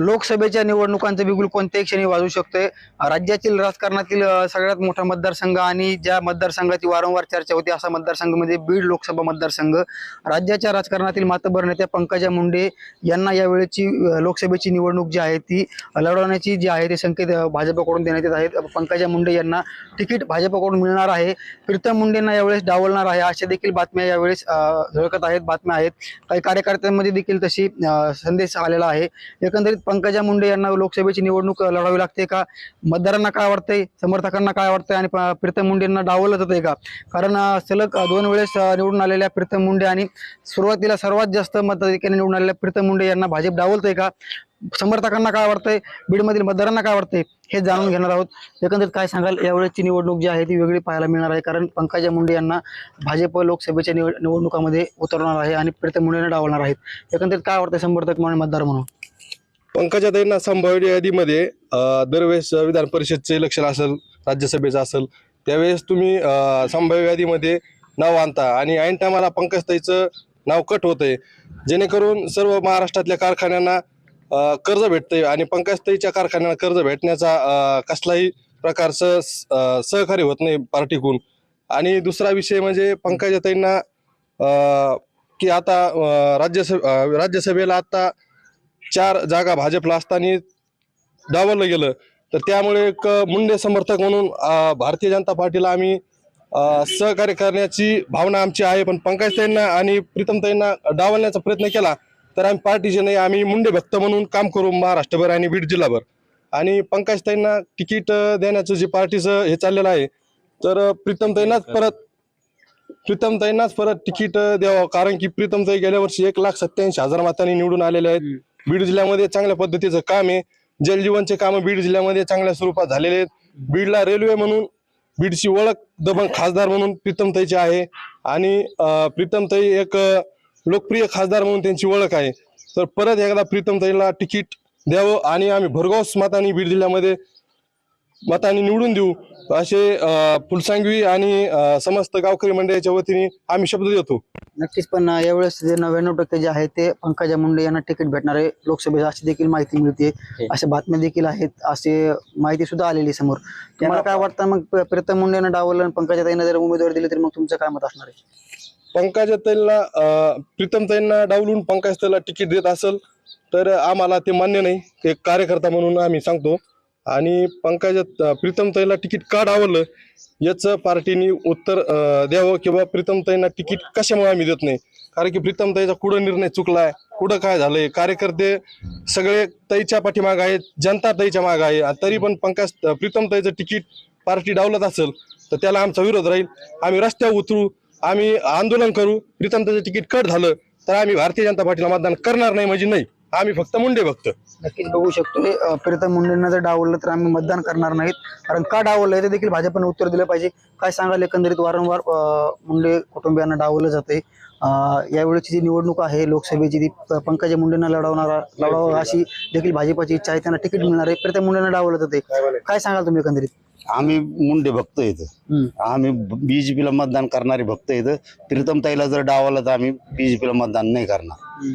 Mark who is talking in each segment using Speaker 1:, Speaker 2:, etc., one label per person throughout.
Speaker 1: लोकसभेच्या निवडणुकांचं बिगुल कोणत्याही क्षणी वाजू शकतोय. राज्यातील राजकारणातील सगळ्यात मोठा मतदारसंघ आणि ज्या मतदारसंघाची वारंवार चर्चा होती असा मतदारसंघ म्हणजे बीड लोकसभा मतदारसंघ. राज्याच्या राजकारणातील मातबर नेत्या पंकजा मुंडे यांना यावेळेची लोकसभेची निवडणूक जी आहे ती लढवण्याची जी आहे ते संकेत भाजपकडून देण्यात येत आहेत. पंकजा मुंडे यांना तिकीट भाजपकडून मिळणार आहे. प्रीतम मुंडेंना यावेळेस डावलणार आहे अशा देखील बातम्या यावेळेस झळकत आहेत बातम्या आहेत. काही कार्यकर्त्यांमध्ये देखील तशी संदेश आलेला आहे. एकंदरीत पंकजा मुंडे यांना लोकसभेची निवडणूक लढावी लागते का? मतदारांना काय वाटतंय समर्थकांना काय वाटतंय आणि प- प्रीतम मुंडेंना डावलं जातंय का? कारण सलग दोन वेळेस निवडून आलेल्या प्रीतम मुंडे आणि सुरुवातीला सर्वात जास्त मताधिक्याने निवडून आलेल्या प्रीतम मुंडे यांना भाजप डावलतंय का? समर्थकांना काय वाटतंय बीडमधील मतदारांना काय वाटतंय हे जाणून घेणार आहोत. एकंदरीत काय सांगाल? यावेळेसची निवडणूक जी आहे ती वेगळी पाहायला मिळणार आहे. कारण पंकजा मुंडे यांना भाजप लोकसभेच्या निवड निवडणुकामध्ये उतरवणार आहे आणि प्रीतम मुंडेंना डावलणार आहेत. एकंदरीत काय वाटतंय समर्थक म्हणून मतदार म्हणून.
Speaker 2: पंकजाताईंना संभाव्य यादीमध्ये दरवेळेस विधान परिषदचे इलेक्शन असेल राज्यसभेचं असेल त्यावेळेस तुम्ही संभाव्य यादीमध्ये नाव आणता. आणि ऐन टायमाला पंकजताईचं नाव कट होतंय. जेणेकरून सर्व महाराष्ट्रातल्या कारखान्यांना कर्ज भेटतंय आणि पंकजताईच्या कारखान्यांना कर्ज भेटण्याचा कसलाही प्रकारचं स- सहकार्य होत नाही पार्टीकडून. आणि दुसरा विषय म्हणजे पंकजाताईंना की आता राज्यसभा राज्यसभेला आता चार जागा भाजपला असताना डावलं गेलं. तर त्यामुळे एक मुंडे समर्थक म्हणून भारतीय जनता पार्टीला आम्ही सहकार्य करण्याची भावना आमची आहे. पण पंकजताईंना आणि प्रीतमताईंना डावलण्याचा प्रयत्न केला तर आम्ही पार्टीचे नाही आम्ही मुंडे भक्त म्हणून काम करू महाराष्ट्रभर आणि बीड जिल्हाभर. आणि पंकजताईंना तिकीट देण्याचं जे पार्टीचं हे चाललेलं आहे तर प्रीतमताईंनाच परत प्रीतमताईंनाच परत तिकीट द्यावं. कारण की प्रीतमताई गेल्या वर्षी एक लाख सत्याऐंशी हजार मतांनी निवडून आलेले आहेत. बीड जिल्ह्यामध्ये चांगल्या पद्धतीचं काम आहे. जलजीवनचे काम बीड जिल्ह्यामध्ये चांगल्या स्वरूपात झालेले आहेत. बीडला रेल्वे म्हणून बीडची ओळख दबंग खासदार म्हणून प्रीतमताईची आहे. आणि प्रीतमताई एक लोकप्रिय खासदार म्हणून त्यांची ओळख आहे. तर परत एकदा प्रीतमताईला तिकीट द्यावं आणि आम्ही भरघोस मतांनी बीड जिल्ह्यामध्ये मतांनी निवडून देऊ. असे फुलसांगवी आणि समस्त गावकरी मंडळाच्या वतीने आम्ही शब्द देतो.
Speaker 1: नक्कीच पण यावेळेस जे नव्याण्णव टक्के जे आहे ते पंकजा मुंडे यांना तिकीट भेटणार आहे. लोकसभेला अशी देखील माहिती मिळते. अशा बातम्या देखील आहेत. असे माहिती सुद्धा आलेली आहे समोर तुम्हाला काय वाटतं मग प्रीतम मुंडे यांना डावलं आणि पंकजा ताईंना जर उमेदवारी दिली तर मग तुमचं काय मत असणार आहे?
Speaker 2: पंकजाताईंना प्रीतमताईंना डावलून पंकजताईला तिकीट देत असेल तर आम्हाला ते मान्य नाही. एक कार्यकर्ता म्हणून आम्ही सांगतो. आणि पंकजात प्रीतमताईला तिकीट का डावलं याचं पार्टीने उत्तर द्यावं किंवा प्रीतमताईंना तिकीट कशामुळे आम्ही देत नाही? कारण की प्रीतमताईचा कुठं निर्णय चुकलाय कुठं काय झालंय? कार्यकर्ते सगळे ताईच्या पाठीमाग आहेत जनता ताईच्या माग आहे. आणि तरी पण पंकज प्रीतमताईचं तिकीट पार्टी डावलत असेल तर त्याला आमचा विरोध राहील. आम्ही रस्त्यावर उतरू आम्ही आंदोलन करू. प्रीतमताईचं तिकीट कट झालं तर आम्ही भारतीय जनता पार्टीला मतदान करणार नाही म्हणजे नाही. आम्ही फक्त मुंडे भक्त
Speaker 1: नक्कीच बघू शकतोय अं, प्रीतम मुंडेंना जर डावललं तर आम्ही मतदान करणार नाहीत. कारण का डावललं याचं देखील भाजपने उत्तर दिलं पाहिजे. काय सांगाल एकंदरीत? वारंवार अं, मुंडे कुटुंबियांना डावलं जाते यावेळेची जी निवडणूक आहे लोकसभेची ती प- पंकजा मुंडेंना लढवणारा लढावं अशी देखील भाजपाची इच्छा आहे. त्यांना तिकीट मिळणार आहे. प्रीतम मुंडेंना डावलं जाते काय सांगाल तुम्ही एकंदरीत?
Speaker 3: आम्ही मुंडे भक्त येत
Speaker 1: हम्म.
Speaker 3: आम्ही बीजेपीला मतदान करणारे भक्त येत प्रीतम ताईला जर डावलं तर आम्ही बीजेपीला मतदान नाही करणार.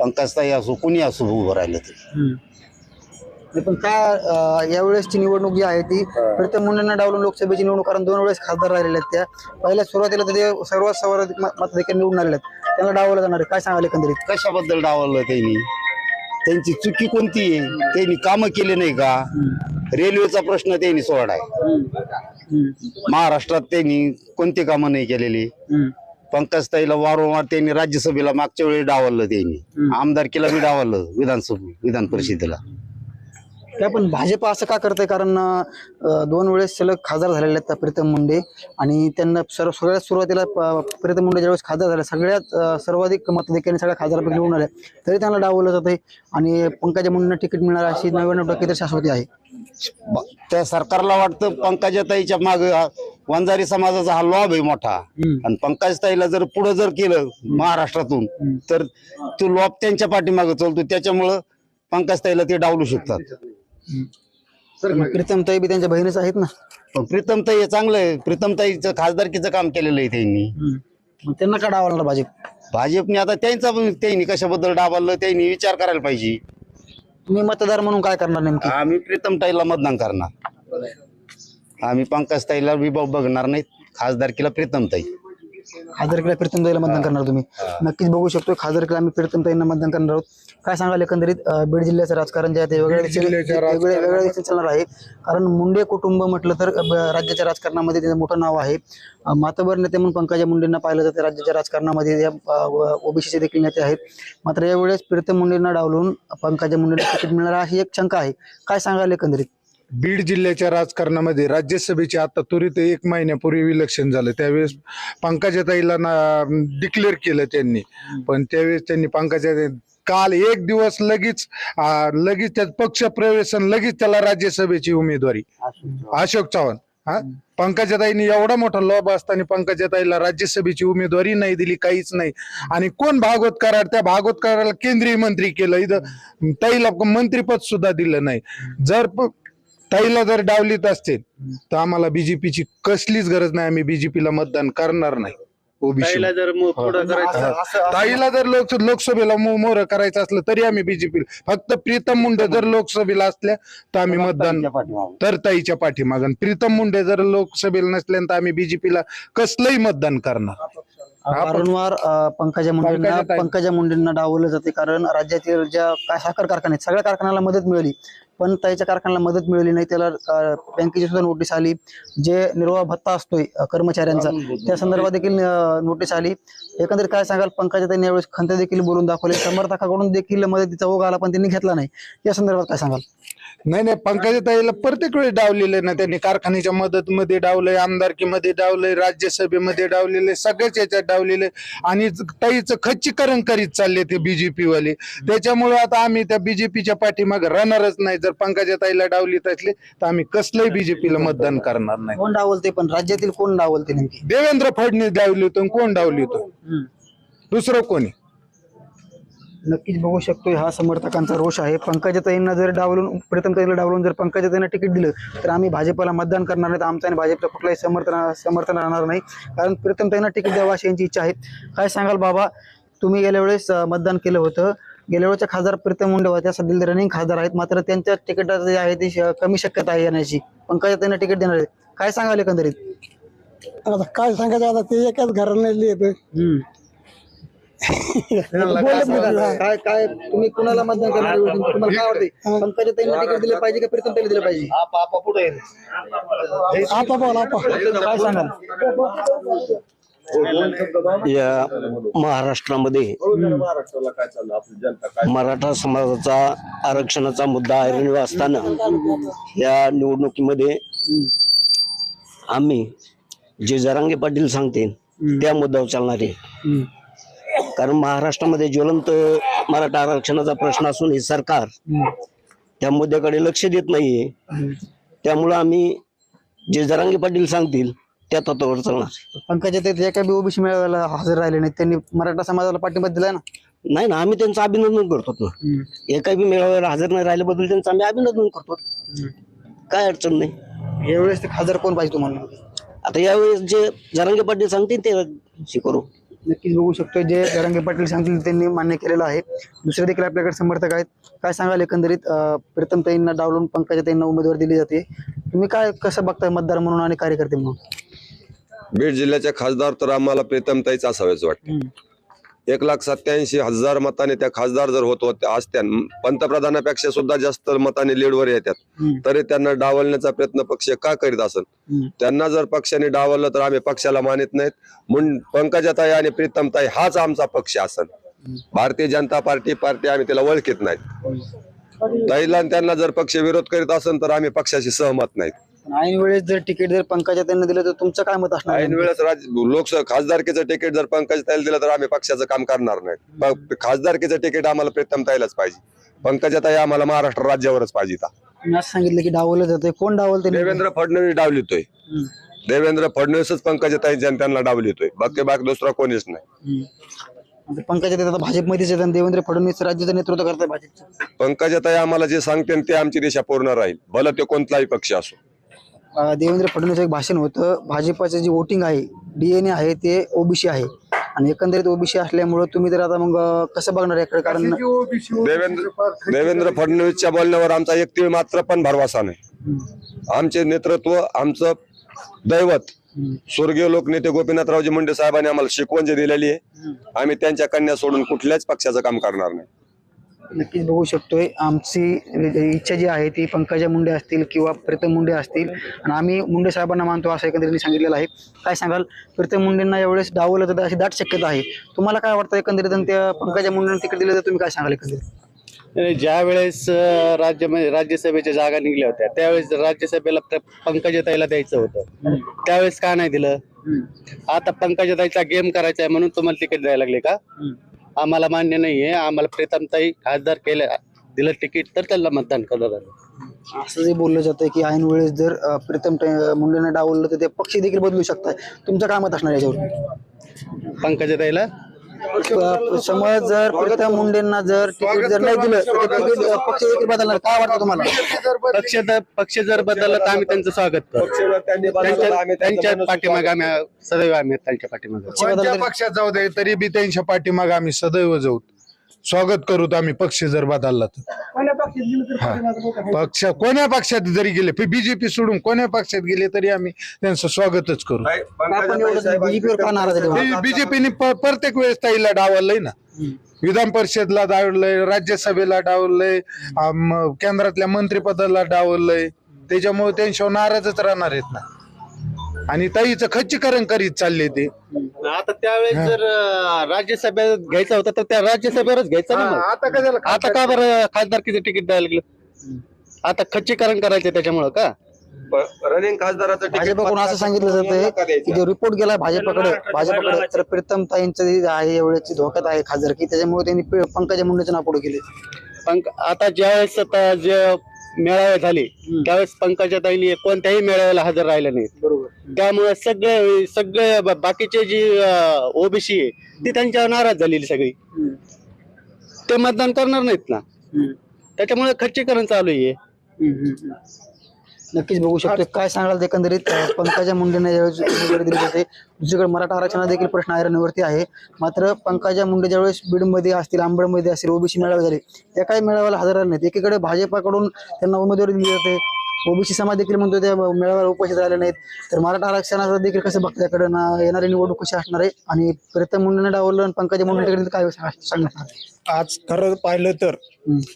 Speaker 3: पंकज ताई असो कुणी असो उभं राहिलं.
Speaker 1: नाही, पण काय अं, यावेळेसची निवडणूक जी आहे ती प्रीतम मुंडेंना डावलून लोकसभेची निवडणूक कारण दोन वेळेस खासदार राहिलेल्या आहेत त्या. पहिल्या सुरुवातीला तर ते सर्वात सर्वाधिक मत- मताधिक्याने निवडून आलेले आहेत. त्यांना डावलं जाणार आहे. काय सांगाल एकंदरीत?
Speaker 3: कशाबद्दल डावललं त्यांनी? त्यांची चुकी कोणती आहे? त्यांनी कामं केले नाही का? रेल्वेचा प्रश्न त्यांनी सोडाय महाराष्ट्रात त्यांनी कोणती कामं नाही केलेली? ताईला वारंवार त्यांनी राज्यसभेला मागच्या वेळी डावललं त्यांनी. आमदारकीला बी डावललं विधानसभा विधान परिषदेला.
Speaker 1: काय पण भाजप असं का करतंय? कारण अं, दोन वेळेस सलग खासदार झालेले आहेत त्या प्रीतम मुंडे आणि त्यांना सर्व सगळ्यात सुरुवातीला प- प्रीतम मुंडे ज्यावेळेस खासदार झाले सगळ्यात अं, सर्वाधिक मतधिक्याने सगळ्या खासदारापैकी निवडून आले. तरी त्यांना डावलं जाते आणि पंकजा मुंडेंना तिकीट मिळणार अशी नव्याण्णव टक्के तर शाश्वती आहे.
Speaker 3: ब- त्या सरकारला वाटतं पंकजाताईच्या माग वंजारी समाजाचा हा लॉब आहे मोठा. आणि पंकजताईला जर पुढे जर केलं महाराष्ट्रातून तर तो लॉब त्यांच्या पाठीमागे चालतो. त्याच्यामुळं पंकजताईला ते डावलू शकतात.
Speaker 1: प्रीतम ताई बी त्यांच्या बहिणीच आहेत ना.
Speaker 3: पण प्रीतमताई हे चांगलं आहे. प्रीतमताईचं खासदारकीचं काम केलेलं आहे त्यांनी.
Speaker 1: मग त्यांना का डावलणार भाजप?
Speaker 3: भाजपने आता त्यांचा पण त्यांनी कशाबद्दल डावललं त्यांनी विचार करायला पाहिजे.
Speaker 1: तुम्ही मतदार म्हणून काय करणार नेमकी?
Speaker 3: आम्ही प्रीतम ताईला मतदान करणार. आम्ही पंकज ताईला विभाग बघणार नाहीत. खासदारकीला प्रीतम ताई.
Speaker 1: खासदारकीला प्रीतम ताईला मतदान करणार तुम्ही. नक्कीच बघू शकतो खासदारकीला आम्ही प्रीतम ताईंना मतदान करणार आहोत. काय सांगाल एकंदरीत बीड जिल्ह्याचं राजकारण जे आहे ते वेगळ्या वेगळ्या दिशेने चालणार आहे. कारण मुंडे कुटुंब म्हटलं तर राज्याच्या राजकारणामध्ये त्याचं मोठं नाव आहे. मातबर नेते म्हणून पंकजा मुंडेंना पाहिलं जाते राज्याच्या राजकारणामध्ये या ओबीसीचे देखील नेते आहेत. मात्र यावेळेस प्रीतम मुंडेंना डावलून पंकजा मुंडेंना तिकीट मिळणार आहे ही एक शंका आहे. काय सांगाल एकंदरीत?
Speaker 4: बीड जिल्ह्याच्या राजकारणामध्ये राज्यसभेचे आता त्वरित एक महिन्यापूर्वी इलेक्शन झालं. त्यावेळेस पंकजाताईला ना डिक्लेअर केलं त्यांनी. पण त्यावेळेस त्यांनी पंकजा काल एक दिवस लगेच लगेच त्या पक्ष प्रवेश आणि लगेच त्याला राज्यसभेची उमेदवारी. अशोक चव्हाण. हा? पंकजाताईने एवढा मोठा लॉब असताना पंकजाताईला राज्यसभेची उमेदवारी नाही दिली काहीच नाही. आणि कोण भागवत करार त्या भागवत कराराला केंद्रीय मंत्री केलं. इथं ताईला मंत्रीपद सुद्धा दिलं नाही. जर ताईला जर डावलीत असतील तर आम्हाला बीजेपीची कसलीच गरज नाही. आम्ही बीजेपीला मतदान करणार नाही. ओबीसी
Speaker 3: जर
Speaker 4: ताईला जर लोक लोकसभेला मो- मोर करायचं असलं तरी आम्ही बीजेपी फक्त प्रीतम मुंडे जर लोकसभेला असल्या तर आम्ही मतदान तर ताईच्या पाठीमागं. आणि प्रीतम मुंडे जर लोकसभेला नसल्यानंतर आम्ही बीजेपीला कसलंही मतदान करणार.
Speaker 1: वारंवार अं, पंकजा मुंडेंना
Speaker 4: पंकजाताई.
Speaker 1: पंकजा मुंडेंना डावलं जाते कारण राज्यातील ज्या साखर कारखाने आहेत, सगळ्या कारखान्याला मदत मिळाली. पण ताईच्या कारखान्याला मदत मिळाली नाही त्याला बँकेची सुद्धा नोटीस आली. जे निर्वाह भत्ता असतोय कर्मचाऱ्यांचा त्या संदर्भात देखील नोटीस आली. एकंदरीत काय सांगाल पंकजा त्यांनी यावेळेस खंत देखील बोलून दाखवले. समर्थकाकडून देखील मदतीचा ओघ आला पण त्यांनी घेतला नाही. या संदर्भात काय सांगाल?
Speaker 4: नाही नाही पंकजाताईला प्रत्येक वेळी डावलेले ना त्यांनी. कारखान्याच्या मदतमध्ये डावलंय आमदारकीमध्ये डावलंय राज्यसभेमध्ये डावलेले सगळ्याच याच्यात डावलेले. आणि ताईचं खच्चीकरण करीत चालले ते बीजेपी वाले. त्याच्यामुळे आता आम्ही त्या बीजेपीच्या पाठीमागे राहणारच नाही. जर पंकजाताईला डावलीत असले तर आम्ही कसलंही बीजेपीला मतदान करणार नाही.
Speaker 1: कोण डावलते पण? राज्यातील कोण डावलते नेमकी?
Speaker 4: देवेंद्र फडणवीस डावली होतो कोण डावली होतो? दुसरं कोणी?
Speaker 1: नक्कीच बघू शकतो हा समर्थकांचा रोष आहे. पंकजाताईंना जर डावलून प्रीतमताईला डावलून जर पंकजाताईंना तिकीट दिलं तर आम्ही भाजपला मतदान करणार नाही आमचं आणि भाजपचं कुठलाही समर्थन समर्थन राहणार नाही. कारण प्रीतमताईंना तिकीट द्यावं अशी यांची इच्छा आहे. काय सांगाल बाबा? तुम्ही गेल्या वेळेस अं, मतदान केलं होतं. गेल्या वेळेच्या खासदार प्रीतम मुंडे होत्या सध्या रनिंग खासदार आहेत. मात्र त्यांच्या तिकिटाचं जे आहे ती श- कमी शक्यता आहे येण्याची. पंकजाताईंना तिकीट देणार आहेत? काय सांगाल एकंदरीत?
Speaker 5: आता काय सांगायचं आता ते एकाच घराने येत
Speaker 1: काय काय तुम्ही कुणाला मतदान करणार? तुम्हाला काय वाटते पंकजाताईंना तिकीट दिलं पाहिजे का प्रीतमताईला दिलं पाहिजे?
Speaker 5: आता बोला आपा
Speaker 1: काय सांगाल?
Speaker 6: या महाराष्ट्रामध्ये मराठा समाजाचा आरक्षणाचा मुद्दा ऐरणीवर असताना या निवडणुकीमध्ये आम्ही जे जरांगे पाटील सांगते त्या मुद्द्यावर चालणार आहे. कारण महाराष्ट्रामध्ये ज्वलंत मराठा आरक्षणाचा प्रश्न असून हे सरकार त्या मुद्द्याकडे लक्ष देत नाहीये. त्यामुळं आम्ही जे जरांगे पाटील सांगतील त्या तत्वावर चालणार.
Speaker 1: पंकजाताई एका बी ओबीसी मेळाव्याला हजर राहिले नाही त्यांनी मराठा समाजाला पाठिंबा दिलाय ना?
Speaker 6: नाही ना आम्ही त्यांचं अभिनंदन करतो ना. एका बी मेळाव्याला हजर नाही राहिल्याबद्दल त्यांचं आम्ही अभिनंदन करतो. काय अडचण नाही.
Speaker 1: यावेळेस ते खासदार कोण पाहिजे तुम्हाला?
Speaker 6: आता यावेळेस जे जरांगे पाटील सांगतील ते करू.
Speaker 1: नक्कीच बघू शकतो जे जरांगे पाटील सांगतील त्यांनी मान्य केलेलं आहे. दुसरे देखील आपल्याकडे समर्थक आहेत. काय सांगाल एकंदरीत? अं, प्रीतमताईंना डावलून पंकजाताईंना उमेदवार दिली जाते. तुम्ही काय कसं बघताय मतदार म्हणून आणि कार्यकर्ते म्हणून?
Speaker 7: बीड जिल्ह्याच्या खासदार तर आम्हाला प्रीतमताईच असावेच वाटते. एक लाख सत्याऐंशी हजार मताने त्या खासदार जर होत होत्या असत्या पंतप्रधानापेक्षा सुद्धा जास्त मताने लीडवर येतात. तरी त्यांना डावलण्याचा प्रयत्न पक्ष का करीत असेल. त्यांना जर पक्षाने डावललं तर आम्ही पक्षाला मानित नाहीत. म्हणून पंकजाताई आणि प्रीतमताई हाच आमचा पक्ष असेल. भारतीय जनता पार्टी पार्टी आम्ही त्याला ओळखीत नाहीत. ताईला त्यांना जर पक्ष विरोध करीत असेल तर आम्ही पक्षाशी सहमत नाहीत.
Speaker 1: ऐन वेळेस जर तिकीट जर पंकजाताईंना दिलं तर तुमचं काय मत असणार
Speaker 7: ऐन? वेळेस राज लोकसभा खासदारकीचं तिकीट जर पंकज ताईला दिलं तर आम्ही पक्षाचं काम करणार नाही. प- खासदारकीचं तिकीट आम्हाला प्रीतम ताईलाच पाहिजे. पंकजाताई आम्हाला महाराष्ट्र राज्यावरच पाहिजे इथं.
Speaker 1: तुम्ही असं सांगितलं की डावलं जाते कोण डावलते
Speaker 7: देवेंद्र फडणवीस डावलितोय. देवेंद्र फडणवीसच पंकजाताईंच्या आणि त्यांना डावलितोय. बाकी बाकी दुसरा कोणीच नाही.
Speaker 1: पंकजाताई आता भाजपमध्येच आणि देवेंद्र फडणवीस राज्याचं नेतृत्व करताय भाजपचं.
Speaker 7: पंकजाताई आम्हाला जे सांगते ते आमची दिशा पूर्ण राहील. भलं ते कोणताही पक्ष असो.
Speaker 1: देवेंद्र फडणवीस एक भाषण होतं. भाजपचं जे वोटिंग आहे डीएनए आहे ते ओबीसी आहे. आणि एकंदरीत ओबीसी असल्यामुळं तुम्ही तर आता मग कसं बघणार याकडे? कारण
Speaker 7: देवेंद्र देवेंद्र फडणवीसच्या बोलण्यावर आमचा एक मात्र पण भरवसा नाही. आमचे नेतृत्व आमचं दैवत स्वर्गीय लोकनेते गोपीनाथरावजी मुंडे साहेबांनी आम्हाला शिकवण जी दिलेली आहे आम्ही त्यांच्या कन्या सोडून कुठल्याच पक्षाचं काम करणार नाही.
Speaker 1: नक्कीच बघू शकतोय. आमची इच्छा जी आहे ती पंकजा मुंडे असतील किंवा प्रीतम मुंडे असतील. आणि आम्ही मुंडे साहेबांना मानतो असं एकंदरीत सांगितलेलं आहे. काय सांगाल? प्रीतम मुंडेंना यावेळेस डावलं तर अशी दाट शक्यता आहे. तुम्हाला काय वाटतं एकंदरीत? आणि त्या पंकजा मुंडेंना तिकडे दिलं तर तुम्ही काय सांगाल एकंदरीत?
Speaker 8: ज्या वेळेस राज्य म्हणजे राज्यसभेच्या जागा निघल्या होत्या त्यावेळेस राज्यसभेला पंकजाताईला द्यायचं होतं. त्यावेळेस का नाही दिलं? आता पंकजाताईचा गेम करायचा आहे म्हणून तुम्हाला तिकीट द्यायला लागले का? आम्हाला मान्य नाहीये. आम्हाला प्रीतमताई खासदार केलं दिलं तिकीट तर त्याला मतदान करणार आम्ही.
Speaker 1: असं जे बोललं जातं की ऐन वेळेस जर अं, प्रीतम ट- मुंडेंना डावललं तर ते पक्ष देखील बदलू शकतात तुमचं काय मत असणार याच्यावर?
Speaker 8: पंकजाताईला?
Speaker 1: समज जर प्रीतम मुंडेंना जर तिकीट जर नाही दिलं तर ते तिकीट अं, पक्ष देखील बदलणार. काय वाटतं तुम्हाला?
Speaker 8: पक्ष जर- पक्ष जर बदलला तर आम्ही त्यांचं स्वागत करू त्यांच्या त्यांच्या पाठीमागे आम्ही सदैव आम्ही त्यांच्या पाठीमागे
Speaker 4: कोणत्या पक्षात जाऊ दे तरी बी त्यांच्या पाठीमागे आम्ही सदैव जाऊ. स्वागत करूत आम्ही पक्ष जर बदलला तर. हा. पक्ष कोण्या पक्षात जरी गेले बीजेपी सोडून कोण्या पक्षात गेले तरी आम्ही त्यांचं स्वागतच करू? बीजेपीने प्रत्येक वेळेस ताईला डावललंय ना. विधान परिषदला डावललंय राज्यसभेला डावललंय आम, केंद्रातल्या मंत्रिपदाला डावललंय. त्याच्यामुळे त्यांच्यावर नाराजच राहणार आहेत ना. आणि ताईचं खच्चीकरण करीत चालले ते.
Speaker 8: आता त्यावेळेस जर अं, राज्यसभेत घ्यायचा होता तर त्या राज्यसभेवरच घ्यायचा ना मग.
Speaker 4: आता कशाला
Speaker 8: आता का बरं खासदारकीचं तिकीट द्यायला लागलं? आता खच्चीकरण करायचं त्याच्यामुळं का?
Speaker 7: रनिंग खासदाराचं तिकीट
Speaker 1: भाजपकडून असं सांगितलं
Speaker 7: नका
Speaker 1: जातंय की
Speaker 7: द्यायचं.
Speaker 1: जो रिपोर्ट गेला भाजपकडे भाजपकडे तर प्रीतम ताईंचं जे आहे एवढ्याची धोक्यात आहे खासदार की त्याच्यामुळे त्यांनी पे- पंकजा मुंडेचं नाव पुढे केले
Speaker 8: पंक आता ज्यावेळेस आता जे मेळावे झाले त्यावेळेस पंकजाताईंनी कोणत्याही मेळाव्याला हजर राहिले नाहीत
Speaker 1: बरोबर.
Speaker 8: त्यामुळे सगळे सगळे ब- बाकीचे जी ओबीसी आहे ती त्यांच्यावर नाराज झालेली सगळी. ते मतदान करणार नाहीत ना. त्याच्यामुळे खच्चीकरण चालू आहे.
Speaker 1: नक्कीच बघू शकतो काय सांगाल ते एकंदरीत? पंकजा मुंडेंना ज्यावेळेस उमेदवारी दिली जाते. दुसरीकडे मराठा आरक्षणात देखील प्रश्न ऐरणीवरती आहे. मात्र पंकजा मुंडे ज्यावेळेस बीडमध्ये असतील आंबडमध्ये असतील ओबीसी मेळावे झाले त्या काही मेळाव्याला हजर राहिले नाहीत. एकीकडे भाजपाकडून त्यांना उमेदवारी दिली जाते. ओबीसी समाज देखील म्हणतो त्या मेळाव्याला उपस्थित राहिले नाहीत. तर मराठा आरक्षणाचं देखील कसं बघतं त्याकडे ना येणारी निवडणूक कशी असणार आहे? आणि प्रीतम मुंडेने डावलं आणि पंकजा मुंडेकडे काय सांग- सांगणार
Speaker 9: आज खरं पाहिलं तर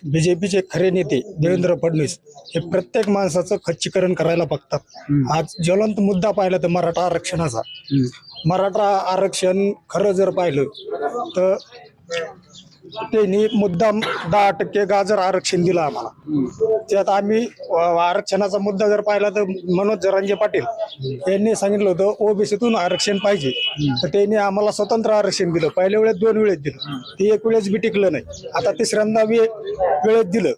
Speaker 9: बीजेपीचे खरे नेते देवेंद्र फडणवीस हे प्रत्येक माणसाचं खच्चीकरण करायला बघतात. आज ज्वलंत मुद्दा पाहिला तर मराठा आरक्षणाचा. मराठा आरक्षण खरं जर पाहिलं तर त्यांनी मुद्दाम दहा टक्के गाजर आरक्षण दिलं आम्हाला. त्यात आम्ही आरक्षणाचा मुद्दा जर पाहिला तर मनोज जरांजे पाटील यांनी सांगितलं होतं ओबीसीतून आरक्षण पाहिजे. तर त्यांनी आम्हाला स्वतंत्र आरक्षण दिलं. पहिल्या वेळेस दोन वेळेस दिलं. ते एक वेळेस बी टिकलं नाही. आता तिसऱ्यांदा वेळेत दिलं.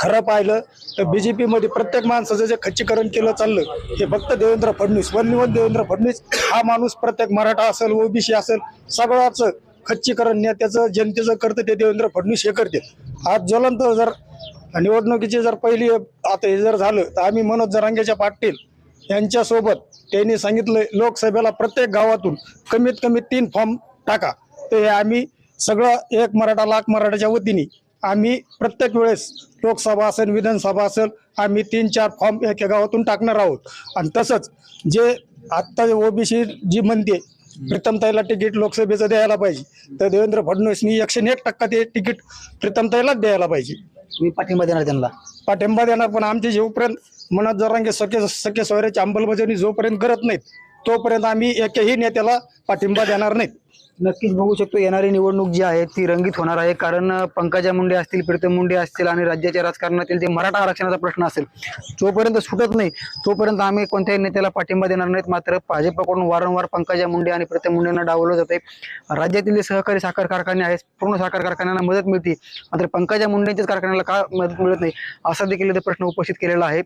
Speaker 9: खरं पाहिलं तर बीजेपी मध्ये प्रत्येक माणसाचं जे खच्चीकरण केलं चाललं हे फक्त देवेंद्र फडणवीस. वन वन देवेंद्र फडणवीस हा माणूस प्रत्येक मराठा असेल ओबीसी असेल सगळ्याच खच्चीकरण नेत्याचं जनतेचं करतं ते देवेंद्र फडणवीस हे करते आज ज्वलंत जर निवडणुकीची जर पहिली आता हे जर झालं तर आम्ही मनोज जरांगेच्या पाटील यांच्यासोबत त्यांनी सांगितलं लोकसभेला प्रत्येक गावातून कमीत कमी तीन फॉर्म टाका. तर हे आम्ही सगळं एक मराठा लाख मराठाच्या वतीने आम्ही प्रत्येक वेळेस लोकसभा असेल विधानसभा असेल आम्ही तीन चार फॉर्म एका गावातून टाकणार आहोत. आणि तसंच जे आत्ता ओबीसी जी म्हणते प्रीतमताईला तिकीट लोकसभेचं द्यायला पाहिजे. तर देवेंद्र फडणवीसनी एकशे एक टक्का ते तिकीट प्रीतमताईलाच द्यायला पाहिजे.
Speaker 1: मी पाठिंबा देणार त्यांना.
Speaker 9: पाठिंबा देणार पण आमचे जोपर्यंत मनोज जरांगे सखे सखे सोयऱ्याची अंमलबजावणी जोपर्यंत करत नाहीत तोपर्यंत आम्ही एकही नेत्याला पाठिंबा देणार नाहीत.
Speaker 1: नक्कीच बघू शकतो येणारी निवडणूक जी आहे ती रंगीत होणार आहे. कारण पंकजा मुंडे असतील प्रीतम मुंडे असतील आणि राज्याच्या राजकारणातील जे मराठा आरक्षणाचा प्रश्न असेल जोपर्यंत सुटत नाही. तोपर्यंत आम्ही कोणत्याही नेत्याला पाठिंबा देणार नाहीत. मात्र भाजपकडून वारंवार पंकजा मुंडे आणि प्रीतम मुंडेंना डावलं जाते राज्यातील जे सहकारी साखर कारखाने आहेत पूर्ण साखर कारखान्यांना मदत मिळते. मात्र पंकजा मुंडेंच्याच कारखान्याला का मदत मिळत नाही असा देखील प्रश्न उपस्थित केलेला आहे.